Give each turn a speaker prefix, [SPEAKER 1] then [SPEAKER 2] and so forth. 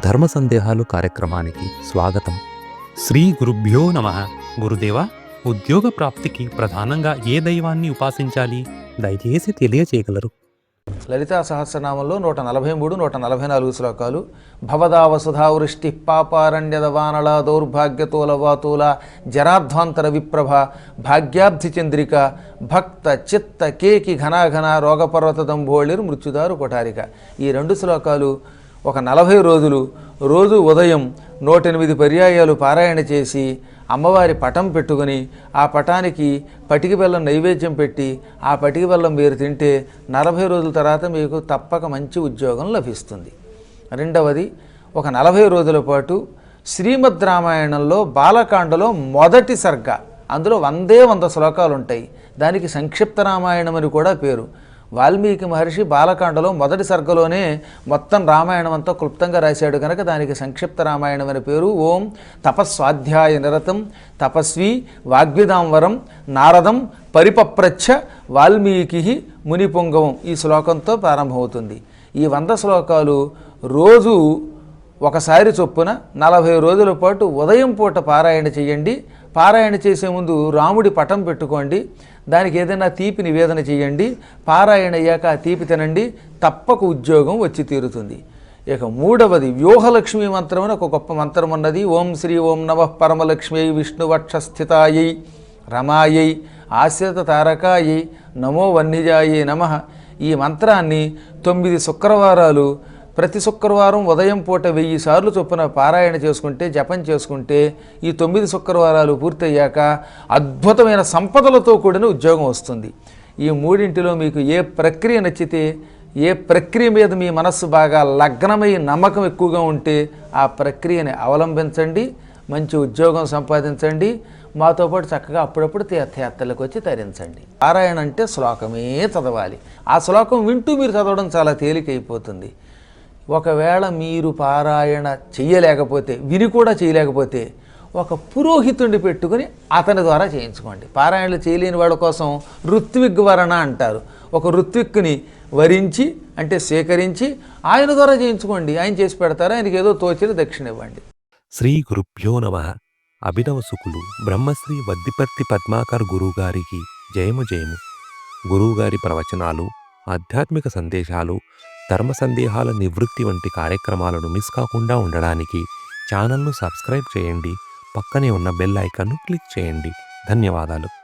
[SPEAKER 1] ధర్మ సందేహాలు కార్యక్రమానికి స్వాగతం.
[SPEAKER 2] శ్రీ గురుభ్యో నమ. గురుదేవ ఉద్యోగ ప్రాప్తికి ప్రధానంగా ఏ దైవాన్ని ఉపాసించాలి? దయచేసి తెలియచేయగలరు.
[SPEAKER 3] లలితా సహస్రనామంలో నూట నలభై మూడు నూట నలభై నాలుగు శ్లోకాలు. భవదావసుధా వృష్టి పాపారణ్యద వానళ దౌర్భాగ్యతూల వాతూల జరాధ్వాంతర విప్రభ భాగ్యాబ్ధి చంద్రిక భక్త చిత్త కేకి ఘనాఘన రోగపర్వత దంభోళిర్ మృత్యుదారు కొఠారిక. ఈ రెండు శ్లోకాలు ఒక నలభై రోజులు రోజు ఉదయం నూటెనిమిది పర్యాయాలు పారాయణ చేసి అమ్మవారి పటం పెట్టుకుని ఆ పటానికి పటికి బెల్లం నైవేద్యం పెట్టి ఆ పటికి బెల్లం మీరు తింటే నలభై రోజుల తర్వాత మీకు తప్పక మంచి ఉద్యోగం లభిస్తుంది. రెండవది ఒక నలభై రోజుల పాటు శ్రీమద్ రామాయణంలో బాలకాండలో మొదటి సర్గ. అందులో వందే వంద శ్లోకాలు ఉంటాయి దానికి సంక్షిప్త రామాయణం అని కూడా పేరు. వాల్మీకి మహర్షి బాలకాండలో మొదటి సర్గలోనే మొత్తం రామాయణం అంతా క్లుప్తంగా రాశాడు కనుక దానికి సంక్షిప్త రామాయణం అని పేరు. ఓం తపస్వాధ్యాయ నిరతం తపస్వి వాగ్విదాంవరం నారదం పరిపప్రచ్ఛ వాల్మీకి మునిపుంగవం ఈ శ్లోకంతో ప్రారంభమవుతుంది. ఈ వంద శ్లోకాలు రోజు ఒకసారి చొప్పున నలభై రోజుల పాటు ఉదయం పూట పారాయణ చేయండి. పారాయణ చేసే ముందు రాముడి పటం పెట్టుకోండి దానికి ఏదైనా తీపి నివేదన చేయండి పారాయణ అయ్యాక ఆ తీపి తినండి తప్పక ఉద్యోగం వచ్చి తీరుతుంది. ఇక మూడవది వ్యూహలక్ష్మి మంత్రం అని ఒక గొప్ప మంత్రం ఉన్నది. ఓం శ్రీ ఓం నమ పరమలక్ష్మి విష్ణువక్షస్థితాయై రమాయై ఆశ్రిత తారకాయై నమో వన్నిజాయై నమ. ఈ మంత్రాన్ని తొమ్మిది శుక్రవారాలు ప్రతి శుక్రవారం ఉదయం పూట వెయ్యి సార్లు చొప్పున పారాయణ చేసుకుంటే జపం చేసుకుంటే ఈ తొమ్మిది శుక్రవారాలు పూర్తయ్యాక అద్భుతమైన సంపదలతో కూడిన ఉద్యోగం వస్తుంది. ఈ మూడింటిలో మీకు ఏ ప్రక్రియ నచ్చితే ఏ ప్రక్రియ మీద మీ మనస్సు బాగా లగ్నమై నమ్మకం ఎక్కువగా ఉంటే ఆ ప్రక్రియని అవలంబించండి మంచి ఉద్యోగం సంపాదించండి మాతో పాటు చక్కగా అప్పుడప్పుడు తీర్థయాత్రలకు వచ్చి తరించండి. పారాయణ అంటే శ్లోకమే చదవాలి. ఆ శ్లోకం వింటూ మీరు చదవడం చాలా తేలికైపోతుంది. ఒకవేళ మీరు పారాయణ చేయలేకపోతే విని కూడా చేయలేకపోతే ఒక పురోహితుడిని పెట్టుకుని అతని ద్వారా చేయించుకోండి. పారాయణలు చేయలేని వాళ్ళ కోసం ఋత్విక్ వరణ అంటారు. ఒక ఋత్విక్ని వరించి అంటే సేకరించి ఆయన ద్వారా చేయించుకోండి. ఆయన చేసి పెడతారు ఆయనకి ఏదో తోచిన దక్షిణ ఇవ్వండి.
[SPEAKER 1] శ్రీ గురుభ్యో నమ. అభినవ సుకులు బ్రహ్మశ్రీ వద్దిపర్తి పద్మాకర్ గురువుగారికి జయము జయము. గురువుగారి ప్రవచనాలు ఆధ్యాత్మిక సందేశాలు ధర్మ సందేహాల నివృత్తి వంటి కార్యక్రమాలను మిస్ కాకుండా ఉండడానికి ఛానల్ను సబ్స్క్రైబ్ చేయండి. పక్కనే ఉన్న బెల్ ఐకాన్ను క్లిక్ చేయండి. ధన్యవాదాలు.